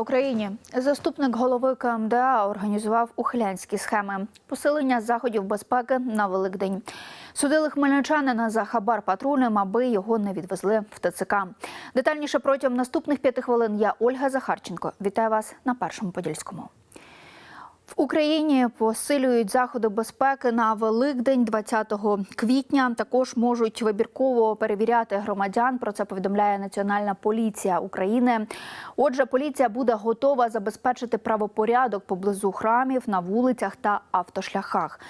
Україні! Заступник голови КМДА організував ухилянські схеми посилення заходів безпеки на Великдень. Судили хмельничанина за хабар патрульним, аби його не відвезли в ТЦК. Детальніше протягом наступних п'яти хвилин я Ольга Захарченко. Вітаю вас на першому подільському. В Україні посилюють заходи безпеки на Великдень 20 квітня. Також можуть вибірково перевіряти громадян. Про це повідомляє Національна поліція України. Отже, поліція буде готова забезпечити правопорядок поблизу храмів на вулицях та автошляхах.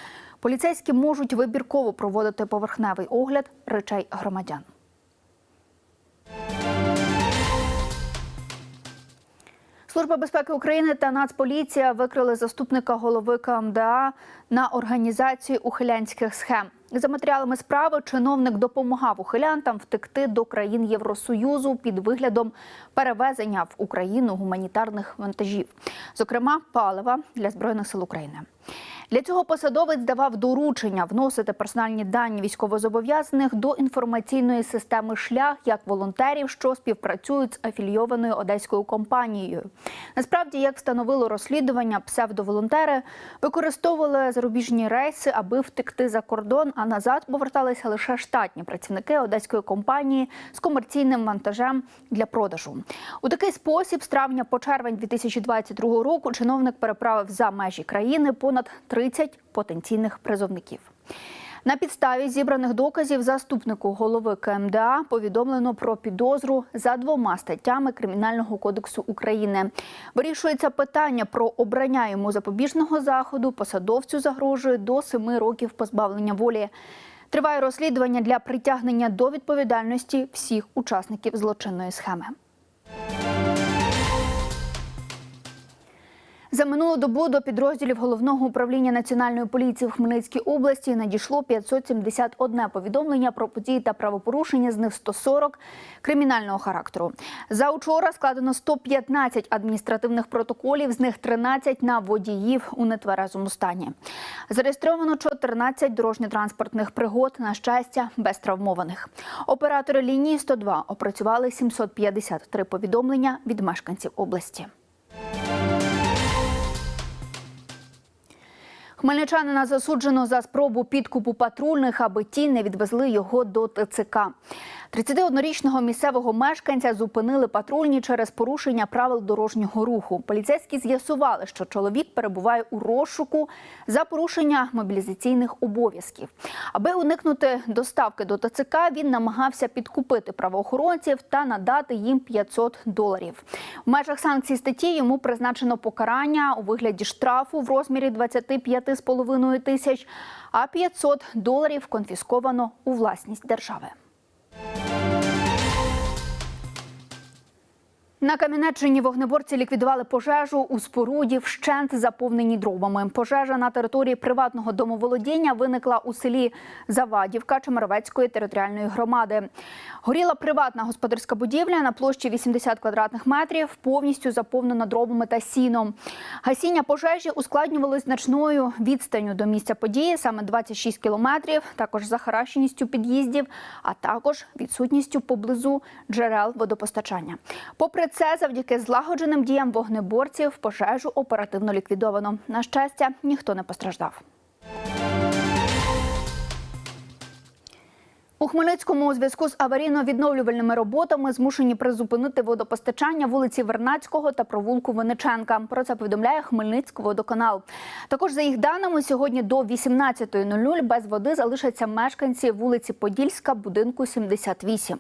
Поліцейські можуть вибірково проводити поверхневий огляд речей громадян. Служба безпеки України та Нацполіція викрили заступника голови КМДА на організацію ухилянських схем. За матеріалами справи чиновник допомагав ухилянтам втекти до країн Євросоюзу під виглядом перевезення в Україну гуманітарних вантажів, зокрема палива для збройних сил України. Для цього посадовець давав доручення вносити персональні дані військовозобов'язаних до інформаційної системи шлях як волонтерів, що співпрацюють з афілійованою одеською компанією. Насправді, як встановило розслідування, псевдоволонтери використовували зарубіжні рейси, аби втекти за кордон, а назад поверталися лише штатні працівники одеської компанії з комерційним вантажем для продажу. У такий спосіб, з травня по червень 2022 року, чиновник переправив за межі країни понад 30 потенційних призовників. На підставі зібраних доказів заступнику голови КМДА повідомлено про підозру за двома статтями Кримінального кодексу України. Вирішується питання про обрання йому запобіжного заходу. Посадовцю загрожує до семи років позбавлення волі. Триває розслідування для притягнення до відповідальності всіх учасників злочинної схеми. За минулу добу до підрозділів головного управління національної поліції в Хмельницькій області надійшло 571 повідомлення про події та правопорушення, з них 140 кримінального характеру. За учора складено 115 адміністративних протоколів, з них 13 на водіїв у нетверезому стані. Зареєстровано 14 дорожньо-транспортних пригод. На щастя, без травмованих. Оператори лінії 102 опрацювали 753 повідомлення від мешканців області. Хмельничанина засуджено за спробу підкупу патрульних, аби ті не відвезли його до ТЦК. 31-річного місцевого мешканця зупинили патрульні через порушення правил дорожнього руху. Поліцейські з'ясували, що чоловік перебуває у розшуку за порушення мобілізаційних обов'язків. Аби уникнути доставки до ТЦК, він намагався підкупити правоохоронців та надати їм 500 доларів. В межах санкцій статті йому призначено покарання у вигляді штрафу в розмірі 25,5 тисяч, а 500 доларів конфісковано у власність держави. На Кам'янеччині вогнеборці ліквідували пожежу у споруді вщент заповненій дровами. Пожежа на території приватного домоволодіння виникла у селі Завадівка Чемеровецької територіальної громади. Горіла приватна господарська будівля на площі 80 квадратних метрів, повністю заповнена дровами та сіном. Гасіння пожежі ускладнювали значною відстанню до місця події, саме 26 кілометрів, також захаращеністю під'їздів, а також відсутністю поблизу джерел водопостачання. Попри це, завдяки злагодженим діям вогнеборців пожежу оперативно ліквідовано. На щастя, ніхто не постраждав. У Хмельницькому у зв'язку з аварійно-відновлювальними роботами змушені призупинити водопостачання вулиці Вернацького та провулку Винниченка. Про це повідомляє Хмельницький водоканал. Також за їх даними, сьогодні до 18.00 без води залишаться мешканці вулиці Подільська, будинку 78.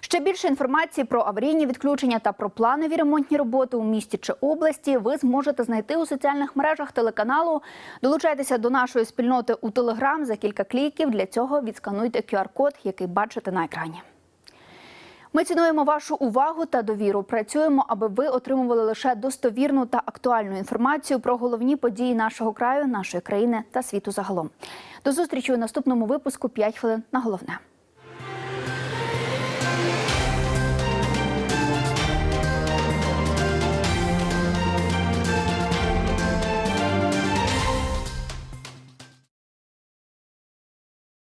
Ще більше інформації про аварійні відключення та про планові ремонтні роботи у місті чи області ви зможете знайти у соціальних мережах телеканалу. Долучайтеся до нашої спільноти у Телеграм за кілька кліків. Для цього відскануйте QR-код який бачите на екрані. Ми цінуємо вашу увагу та довіру. Працюємо, аби ви отримували лише достовірну та актуальну інформацію про головні події нашого краю, нашої країни та світу загалом. До зустрічі у наступному випуску «5 хвилин на головне.